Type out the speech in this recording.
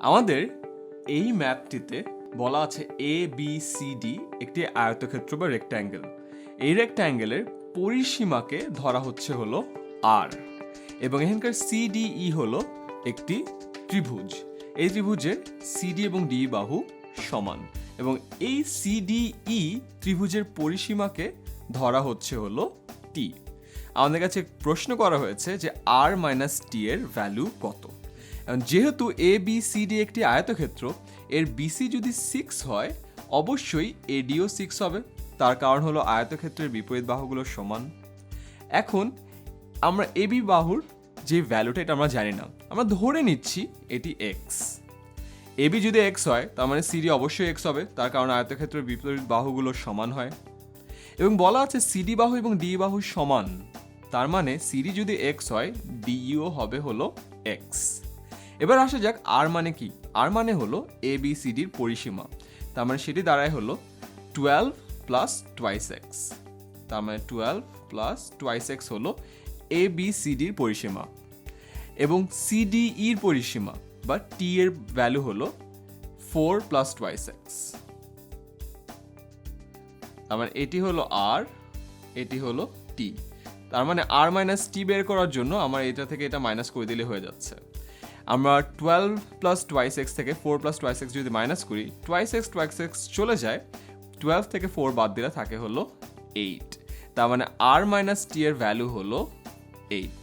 আমাদের এই ম্যাপটিতে বলা আছে এ বি সি ডি একটি আয়তক্ষেত্র বা রেক্ট্যাঙ্গেল এই রেক্ট্যাঙ্গেলের পরিসীমাকে ধরা হচ্ছে হলো আর এবং এখানকার সিডিই হলো একটি ত্রিভুজ। এই ত্রিভুজের সিডি এবং ডি বাহু সমান এবং এই সিডিই ত্রিভুজের পরিসীমাকে ধরা হচ্ছে হলো টি আমাদের কাছে প্রশ্ন করা হয়েছে যে আর মাইনাস টি এর ভ্যালু কত? যেহেতু এ বি সি ডি একটি আয়তক্ষেত্র, এর বিসি যদি সিক্স হয়, অবশ্যই এডিও সিক্স হবে। তার কারণ হলো আয়তক্ষেত্রের বিপরীত বাহুগুলো সমান। এখন আমরা এবি বাহুর যে ভ্যালুটা এটা আমরা জানি না। আমরা ধরে নিচ্ছি এটি এক্স এবি যদি এক্স হয়, তার মানে সিডি অবশ্যই এক্স হবে। তার কারণ আয়তক্ষেত্রের বিপরীত বাহুগুলো সমান হয়। এবং বলা আছে সিডি বাহু এবং ডি বাহু সমান। তার মানে সিডি যদি এক্স হয় ডিইও হবে হলো এক্স এবার আসা যাক আর মানে কি। আর মানে হলো এ বি সিডির পরিসীমা। তার মানে সেটি দাঁড়ায় হলো টুয়েলভ প্লাস টুয়াইস এক্স তার মানে টুয়েলভ প্লাস টুয়াইস এক্স হলো এ বি সিডির পরিসীমা। এবং সিডিইর পরিসীমা বা টি এর ভ্যালু হলো ফোর প্লাস টুয়াইস এক্স তার মানে এটি হলো আর এটি হলো টি তার মানে আর মাইনাস টি বের করার জন্য আমার এটা থেকে এটা মাইনাস করে দিলে হয়ে যাচ্ছে। আমরা টুয়েলভ প্লাস টোয়াইস এক্স থেকে ফোর প্লাস টোয়াইস এক্স যদি মাইনাস করি টোয়াইস এক্স টোয়াইস এক্স চলে যায় টুয়েলভ থেকে ফোর বাদ দিলে থাকে হলো এইট তার মানে আর মাইনাস টি এর ভ্যালু হলো এইট